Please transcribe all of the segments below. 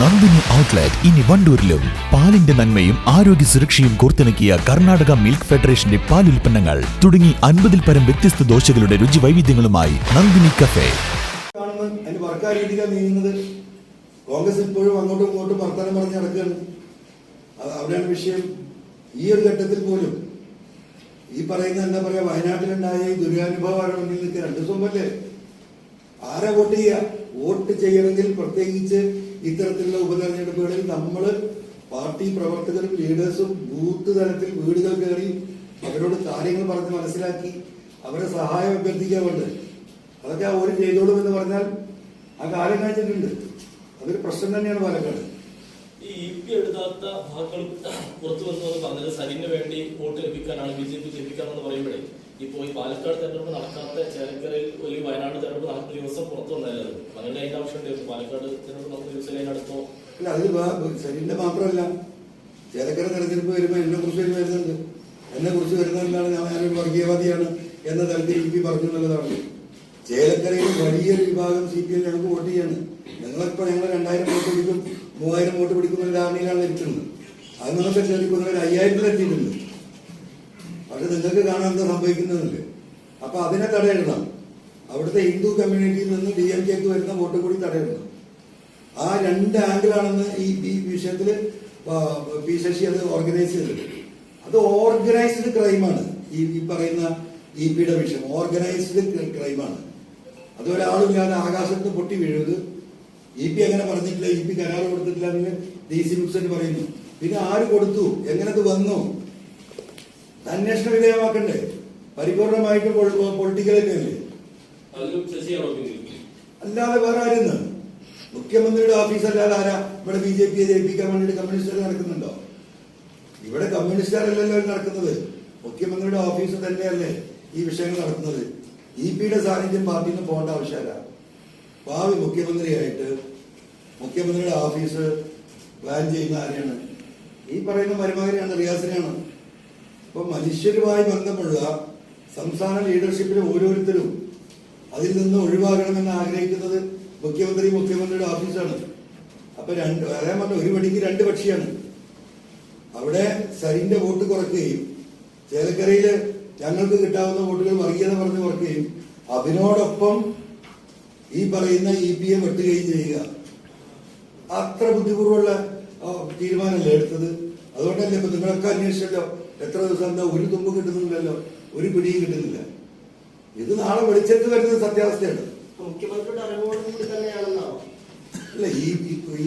Nandini outlet ഇനി വണ്ടൂരിലും. പാലിന്റെ നന്മയും ആരോഗ്യ സുരക്ഷയും കോർത്തിണക്കിയ കർണാടക മിൽക്ക് ഫെഡറേഷന്റെ പാൽ ഉൽപ്പന്നങ്ങൾ തുടങ്ങി അൻപതിൽ പരം വ്യത്യസ്ത ദോശകളുടെ രുചി വൈവിധ്യങ്ങളുമായി നന്ദിനി കഫേ. കോൺഗ്രസ് ഇപ്പോഴും അങ്ങോട്ടും ഇങ്ങോട്ടും വർത്തമാനം പറഞ്ഞ് നടക്കുകയാണ്. അവിടെയാണ് വിഷയം. ഈ ഒരു ഘട്ടത്തിൽ പോലും ഈ പറയുന്ന എന്താ പറയാ വയനാട്ടിലുണ്ടായ ഈ ദുരിതാനുഭവമാണ് മുന്നിൽ നിൽക്കുക രണ്ടു ദിവസം ആരെ വോട്ട് ചെയ്യുക? വോട്ട് ചെയ്യണമെങ്കിൽ പ്രത്യേകിച്ച് ഇത്തരത്തിലുള്ള ഉപതെരഞ്ഞെടുപ്പുകളിൽ നമ്മൾ പാർട്ടി പ്രവർത്തകരും ലീഡേഴ്സും ബൂത്ത് തലത്തിൽ വീടുകൾ കയറി അവരോട് കാര്യങ്ങൾ പറഞ്ഞ് മനസ്സിലാക്കി അവരെ സഹായം അഭ്യർത്ഥിക്കാൻ വേണ്ടത് അതൊക്കെ അവർ ചെയ്തോളും എന്ന് പറഞ്ഞാൽ ആ കാര്യം കഴിഞ്ഞിട്ടുണ്ട്. അതൊരു പ്രശ്നം തന്നെയാണ് പാലക്കാട്. ഈ ഭാഗങ്ങൾ പുറത്തു വന്നു പറഞ്ഞത് സരിന് വേണ്ടി വോട്ട് ലഭിക്കാനാണ് ബി ജെ പി ലഭിക്കാമെന്ന് പറയുമ്പോഴേ ഇപ്പോൾ ഈ പാലക്കാട് തെരഞ്ഞെടുപ്പ് നടക്കാത്ത ചേലക്കരയിൽ ഒരു വയനാട് തെരഞ്ഞെടുപ്പ് നടക്കുന്ന ദിവസം പുറത്തു വന്നല്ലോ അങ്ങനെ അതിന്റെ ആവശ്യം ഉണ്ടായിരുന്നു പാലക്കാട് തെരഞ്ഞെടുപ്പ് നടക്കുന്ന ദിവസം അതിനടുത്തോ? അല്ല അത് ശരീരന്റെ മാത്രമല്ല. ചേലക്കര തെരഞ്ഞെടുപ്പ് വരുമ്പോൾ എന്നെ കുറിച്ച് വരുന്നുണ്ട്. എന്നെ കുറിച്ച് വരുന്നതല്ലാണ് ഞാൻ ഞാനൊരു വർഗീയവാദിയാണ് എന്ന തരത്തിൽ ഇ പി പറഞ്ഞു എന്നുള്ളതാണ്. ചേലക്കരയിൽ വലിയൊരു വിഭാഗം സി പി എം ഞങ്ങൾക്ക് വോട്ട് ചെയ്യാണ്. ഞങ്ങളിപ്പോ ഞങ്ങൾ രണ്ടായിരം വോട്ട് പിടിക്കും മൂവായിരം വോട്ട് പിടിക്കുന്ന ഒരു ധാരണയിലാണ് ഇരിക്കുന്നത് അത് നിങ്ങൾക്ക് ചോദിക്കുന്ന ഒരു അയ്യായിരത്തിൽ എത്തിയിട്ടുണ്ട്. പക്ഷെ നിങ്ങൾക്ക് കാണാൻ എന്താ സംഭവിക്കുന്നതല്ലേ അപ്പൊ അതിനെ തടയിടണം. അവിടുത്തെ ഹിന്ദു കമ്മ്യൂണിറ്റിയിൽ നിന്ന് ഡി എം കെക്ക് വരുന്ന വോട്ട് കൂടി തടയിടണം. ആ രണ്ട് ആംഗിളാണെന്ന് ഈ ഈ വിഷയത്തിൽ പി ശശി അത് ഓർഗനൈസ് ചെയ്തിട്ടുണ്ട്. അത് ഓർഗനൈസ്ഡ് ക്രൈമാണ് ഈ ഈ പറയുന്ന ഇ പിയുടെ വിഷയം ഓർഗനൈസ്ഡ് ക്രൈമാണ് അത് ഞാൻ ആകാശത്ത് പൊട്ടി വീഴുന്നത്. ഇ പി അങ്ങനെ പറഞ്ഞിട്ടില്ല ഇ പി കരാർ കൊടുത്തിട്ടില്ല എന്ന് ഡി സി ബുക്സൻ പറയുന്നു. പിന്നെ ആര് കൊടുത്തു? എങ്ങനെ അത് വന്നു? അന്വേഷണ വിധേയമാക്കണ്ടേ? പരിപൂർണമായിട്ട് പൊളിറ്റിക്കലൊക്കെ അല്ലാതെ വേറെ ആരുന്ന്? മുഖ്യമന്ത്രിയുടെ ഓഫീസ് അല്ലാതെ ആരാ? ഇവിടെ ബി ജെ പിയെ ജയിപ്പിക്കാൻ വേണ്ടിയിട്ട് കമ്മ്യൂണിസ്റ്റുകാർ നടക്കുന്നുണ്ടോ? ഇവിടെ കമ്മ്യൂണിസ്റ്റുകാരല്ലല്ലോ ഇത് നടക്കുന്നത്. മുഖ്യമന്ത്രിയുടെ ഓഫീസ് തന്നെയല്ലേ ഈ വിഷയങ്ങൾ നടക്കുന്നത്. ഇ പിയുടെ സാന്നിധ്യം പാർട്ടിയിൽ നിന്ന് പോകേണ്ട ആവശ്യമില്ല. ഭാവി മുഖ്യമന്ത്രിയായിട്ട് മുഖ്യമന്ത്രിയുടെ ഓഫീസ് പ്ലാൻ ചെയ്യുന്ന ആരെയാണ്? ഈ പറയുന്ന മരുമകനെയാണ് റിയാസിനെയാണ്. അപ്പൊ മനുഷ്യരുമായി ബന്ധമുള്ള സംസ്ഥാന ലീഡർഷിപ്പിലെ ഓരോരുത്തരും അതിൽ നിന്ന് ഒഴിവാകണമെന്ന് ആഗ്രഹിക്കുന്നത് മുഖ്യമന്ത്രി മുഖ്യമന്ത്രിയുടെ ഓഫീസാണ് അപ്പൊ രണ്ട് അതേ പറഞ്ഞ ഒരു പടിക്ക് രണ്ട് പക്ഷിയാണ് അവിടെ സരിന്റെ വോട്ട് കുറയ്ക്കുകയും ചേലക്കരയിൽ ഞങ്ങൾക്ക് കിട്ടാവുന്ന വോട്ടുകൾ വർഗീയത പറഞ്ഞ് കുറയ്ക്കുകയും അതിനോടൊപ്പം ഈ പറയുന്ന ഇ പി എ വെട്ടുകയും ചെയ്യുക. അത്ര ബുദ്ധിപൂർവമുള്ള തീരുമാനമല്ലേ എടുത്തത്? അതുകൊണ്ടല്ലേ ഇപ്പൊ നിങ്ങളൊക്കെ അന്വേഷിച്ചല്ലോ? എത്ര ദിവസം എന്താ ഒരു തുമ്പ് കിട്ടുന്നില്ലല്ലോ ഒരു പിടിയും കിട്ടുന്നില്ല. ഇത് നാളെ വെളിച്ചത്ത് വരുന്ന സത്യാവസ്ഥയാണ്. അല്ല ഈ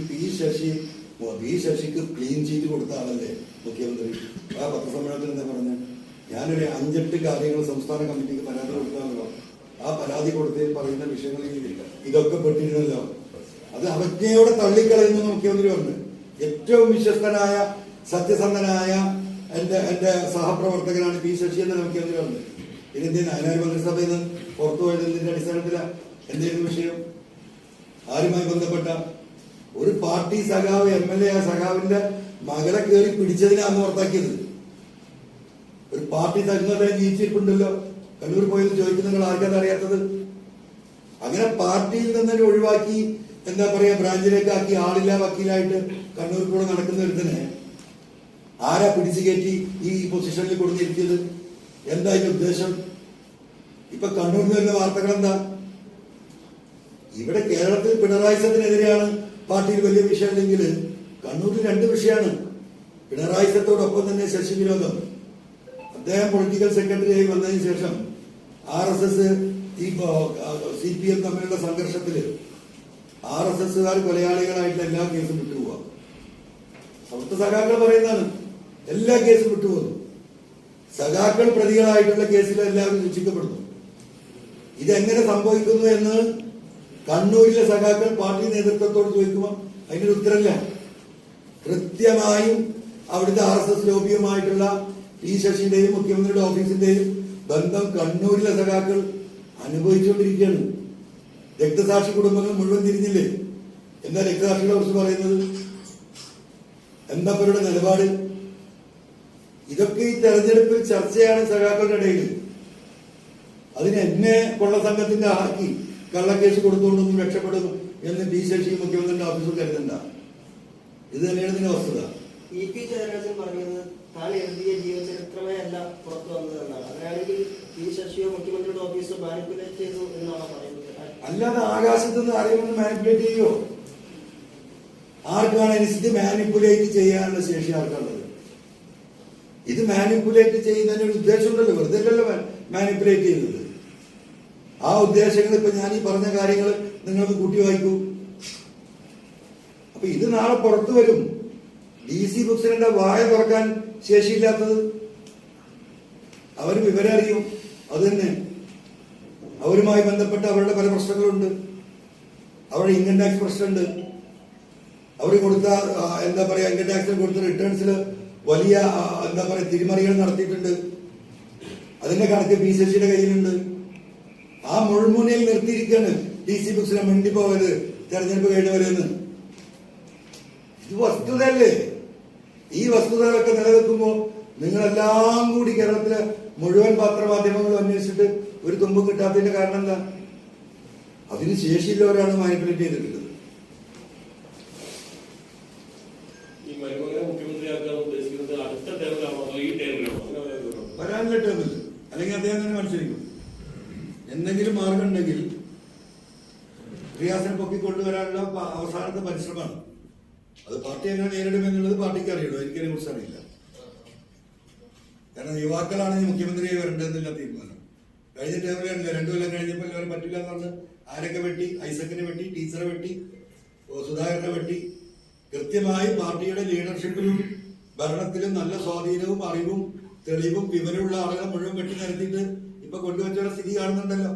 പി ശശി പി ശശിക്ക് ക്ലീൻ ചീറ്റ് കൊടുത്ത ആളല്ലേ മുഖ്യമന്ത്രി? ആ പത്രസമ്മേളനത്തിൽ എന്താ പറഞ്ഞത് ഞാനൊരു അഞ്ചെട്ട് കാര്യങ്ങൾ സംസ്ഥാന കമ്മിറ്റിക്ക് പരാതി കൊടുത്താണല്ലോ ആ പരാതി കൊടുത്ത് പറയുന്ന വിഷയങ്ങൾ ഇതൊക്കെ പെട്ടിരുന്നല്ലോ. അത് അവജ്ഞയോടെ തള്ളിക്കളയുന്നു മുഖ്യമന്ത്രി പറഞ്ഞു. ഏറ്റവും വിശ്വസ്തനായ സത്യസന്ധനായ എന്റെ എന്റെ സഹപ്രവർത്തകനാണ് പി ശശി എന്ന് വന്നത് പറഞ്ഞു ഇതിന്റെ അതിനായി മന്ത്രിസഭയിൽ നിന്ന് പുറത്തു പോയത് ഇതിന്റെ അടിസ്ഥാനത്തിലാണ് എന്തെങ്കിലും വിഷയം? ആരുമായി ബന്ധപ്പെട്ട ഒരു പാർട്ടി സഖാവ് എം എൽ എ ആ സഖാവിന്റെ മകളെ കയറി പിടിച്ചതിനാന്ന് പുറത്താക്കിയത് ഒരു പാർട്ടി തരുന്നത് ജീവിച്ചിട്ടുണ്ടല്ലോ കണ്ണൂർ പോയത് ചോദിക്കുന്ന നിങ്ങൾ ആർക്കാണ് അറിയാത്തത്? അങ്ങനെ പാർട്ടിയിൽ നിന്ന് തന്നെ ഒഴിവാക്കി എന്താ പറയാ ബ്രാഞ്ചിലേക്ക് ആക്കി ആളില്ല വക്കീലായിട്ട് കണ്ണൂർ കൂടെ നടക്കുന്ന ആരാ പിടിച്ചു കയറ്റി ഈ പൊസിഷനിൽ കൊടുത്തിരിക്കുന്നത്? എന്താ ഈ ഉദ്ദേശം? ഇപ്പൊ കണ്ണൂരിൽ വരുന്ന വാർത്തകൾ എന്താ? ഇവിടെ കേരളത്തിൽ പിണറായി സത്തിനെതിരെയാണ് പാർട്ടിയിൽ വലിയ വിഷയമല്ലെങ്കിൽ കണ്ണൂരിൽ രണ്ട് വിഷയമാണ്. പിണറായി സത്തോടൊപ്പം തന്നെ ശശി വിനോദം അദ്ദേഹം പൊളിറ്റിക്കൽ സെക്രട്ടറി ആയി വന്നതിന് ശേഷം ആർ എസ് എസ് ഈ സി പി എം തമ്മിലുള്ള സംഘർഷത്തിൽ ആർ എസ് എസ്സുകാർ കൊലയാളികളായിട്ടുള്ള എല്ലാ കേസും വിട്ടുപോവാ. അവിടുത്തെ സഖാക്കൾ പറയുന്നതാണ് എല്ലാ കേസും വിട്ടുപോകുന്നു. സഖാക്കൾ പ്രതികളായിട്ടുള്ള കേസിൽ എല്ലാവരും ശിക്ഷിക്കപ്പെടുന്നു ഇതെങ്ങനെ സംഭവിക്കുന്നു എന്ന് കണ്ണൂരിലെ സഖാക്കൾ പാർട്ടി നേതൃത്വത്തോട് ചോദിക്കുമ്പോൾ അതിനൊരു ഉത്തരമില്ല. കൃത്യമായും അവിടുത്തെ ആർ എസ് എസ് ലോബിയുമായിട്ടുള്ള പി ശശിന്റെയും മുഖ്യമന്ത്രിയുടെ ഓഫീസിന്റെയും ബന്ധം കണ്ണൂരിലെ സഖാക്കൾ അനുഭവിച്ചുകൊണ്ടിരിക്കുകയാണ്. രക്തസാക്ഷി കുടുംബങ്ങൾ മുഴുവൻ തിരിഞ്ഞില്ലേ? എന്താ രക്തസാക്ഷികളെ കുറിച്ച് പറയുന്നത്? എന്താ അവരുടെ നിലപാട്? ഇതൊക്കെ ഈ തെരഞ്ഞെടുപ്പിൽ ചർച്ചയാണ് സഖാക്കളുടെ ഇടയിൽ. അതിന് എന്നെ കൊള്ള സംഘത്തിന്റെ ആക്കി കള്ളക്കേസ് കൊടുത്തുകൊണ്ടൊന്നും രക്ഷപ്പെടും എന്ന് ബി ശശി മുഖ്യമന്ത്രിയുടെ ഓഫീസിൽ കരുതണ്ട. ഇത് തന്നെയാണ് ഇതിന്റെ വസ്തുത ഇ പി ജയരാജൻ പറഞ്ഞത് താൻ എഴുതിയ ജീവചരിത്രമേ അല്ല പുറത്തു വന്നതെന്നാണ്. അങ്ങനെയാണെങ്കിൽ പി ശശിയോ മുഖ്യമന്ത്രിയുടെ ഓഫീസോ മാനിപ്പുലേറ്റ് ചെയ്തു എന്നാണ് പറയുന്നത്? അല്ലാതെ ആകാശത്ത് നിന്ന് അറിയുമെന്ന് മാനിപ്പുലേറ്റ് ചെയ്യോ? ആർക്കാണ് അനുസരിച്ച് മാനിപ്പുലേറ്റ് ചെയ്യാനുള്ള ശേഷി ആർക്കുള്ളത് ഇത് മാനിപ്പുലേറ്റ് ചെയ്യുന്നതിന് ഒരു ഉദ്ദേശമുണ്ടല്ലോ. വെറുതെ അല്ലല്ലോ മാനിപ്പുലേറ്റ് ചെയ്യുന്നത്. ആ ഉദ്ദേശങ്ങൾ ഇപ്പൊ ഞാൻ ഈ പറഞ്ഞ കാര്യങ്ങൾ നിങ്ങൾക്ക് കൂട്ടി വായിക്കൂ. അപ്പൊ ഇത് നാളെ പുറത്തു വരും. ഡി സി ബുക്സിനെ വായ തുറക്കാൻ ശേഷിയില്ലാത്തത് അവർ വിവരം അറിയും. അത് തന്നെ. അവരുമായി ബന്ധപ്പെട്ട് അവരുടെ പല പ്രശ്നങ്ങളുണ്ട്. അവരുടെ ഇൻകം ടാക്സ് പ്രശ്നമുണ്ട്. അവർ കൊടുത്ത എന്താ പറയാ ഇൻകം ടാക്സിൽ കൊടുത്ത റിട്ടേൺസിൽ വലിയ എന്താ പറയുക തിരിമറികൾ നടത്തിയിട്ടുണ്ട്. അതിന്റെ കണക്ക് പി ശശിയുടെ കയ്യിലുണ്ട്. ആ മുൾമുനയിൽ നിർത്തിയിരിക്കുകയാണ് ഡി സി ബുക്സിനെ മണ്ടി പോവരുത് തെരഞ്ഞെടുപ്പ് കഴിഞ്ഞവരെന്ന് ഇത് വസ്തുതയല്ലേ? ഈ വസ്തുതകളൊക്കെ നിലനിൽക്കുമ്പോൾ നിങ്ങളെല്ലാം കൂടി കേരളത്തിലെ മുഴുവൻ പത്രമാധ്യമങ്ങളും അന്വേഷിച്ചിട്ട് ഒരു തുമ്പ് കിട്ടാത്തതിന്റെ കാരണം എന്താ? അതിന് ശേഷിയുള്ളവരാണ് മാനിപ്പുലേറ്റ് ചെയ്തിട്ടുള്ളത് ഈ മരുമകനെ മുഖ്യമന്ത്രിയാക്കാൻ ഉദ്ദേശിക്കുന്നത് അടുത്ത ടേമിലാണോ അതോ ഈ ടേമിലാണോ അങ്ങനെ വല്ലതും ഉണ്ടോ? വരാനുള്ള ടേമില്ല അല്ലെങ്കിൽ അദ്ദേഹം തന്നെ മത്സരിക്കും. എന്തെങ്കിലും മാർഗം ഉണ്ടെങ്കിൽ റിയാസിനെ പൊക്കിക്കൊണ്ടുവരാനുള്ള അവസാനത്തെ പരിശ്രമമാണ്. അത് പാർട്ടി എങ്ങനെ നേരിടുമെന്നുള്ളത് പാർട്ടിക്ക് അറിയുള്ളൂ എനിക്കതിനെ കുറിച്ച് അറിയില്ല. കാരണം യുവാക്കളാണ് മുഖ്യമന്ത്രിയെ വരേണ്ടതെന്നുള്ള തീരുമാനം. കഴിഞ്ഞ ടേമിലാണ് രണ്ടു കൊല്ലം കഴിഞ്ഞപ്പോൾ എല്ലാവരും പറ്റില്ല എന്ന് പറഞ്ഞ് ആരൊക്കെ വെട്ടി? ഐസക്കിനെ വെട്ടി ടീച്ചറെ വെട്ടി സുധാകരനെ വെട്ടി. കൃത്യമായി പാർട്ടിയുടെ ലീഡർഷിപ്പിലും ഭരണത്തിലും നല്ല സ്വാധീനവും അറിവും തെളിവും വിവരമുള്ള ആളുകളെ മുഴുവൻ കെട്ടി നിരത്തിയിട്ട് ഇപ്പൊ കൊണ്ടുവച്ചവരുടെ സ്ഥിതി കാണുന്നുണ്ടല്ലോ.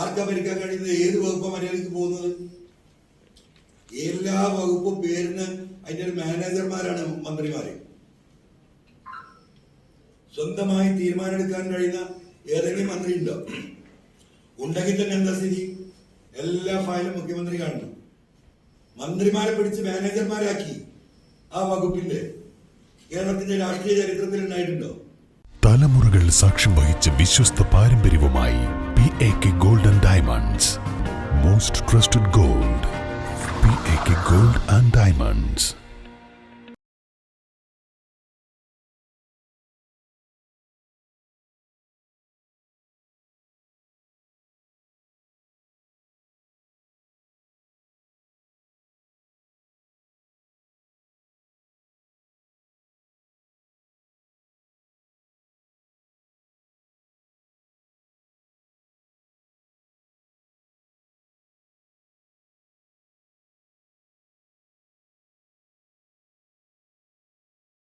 ആർക്കാ ഭരിക്കാൻ കഴിയുന്നത്? ഏത് വകുപ്പ് മര്യാദയ്ക്ക് പോകുന്നത്? എല്ലാ വകുപ്പും പേരിന് അതിന്റെ ഒരു മാനേജർമാരാണ് മന്ത്രിമാര്. സ്വന്തമായി തീരുമാനമെടുക്കാൻ കഴിയുന്ന ഏതെങ്കിലും മന്ത്രി ഉണ്ടോ ഉണ്ടെങ്കിൽ തന്നെ എന്താ സ്ഥിതി? എല്ലാ ഫയലും മുഖ്യമന്ത്രി കാണുന്നു. മന്ത്രിമാരെ പിടിച്ച് മാനേജർമാരാക്കി. ആ വകുപ്പിന്റെ കേരളത്തിന്റെ രാഷ്ട്രീയ ചരിത്രത്തിൽ ഉണ്ടായിട്ടുണ്ടോ? തലമുറകൾ സാക്ഷ്യം വഹിച്ച വിശ്വസ്ത പാരമ്പര്യവുമായി P A K golden diamonds most trusted gold P A K gold and diamonds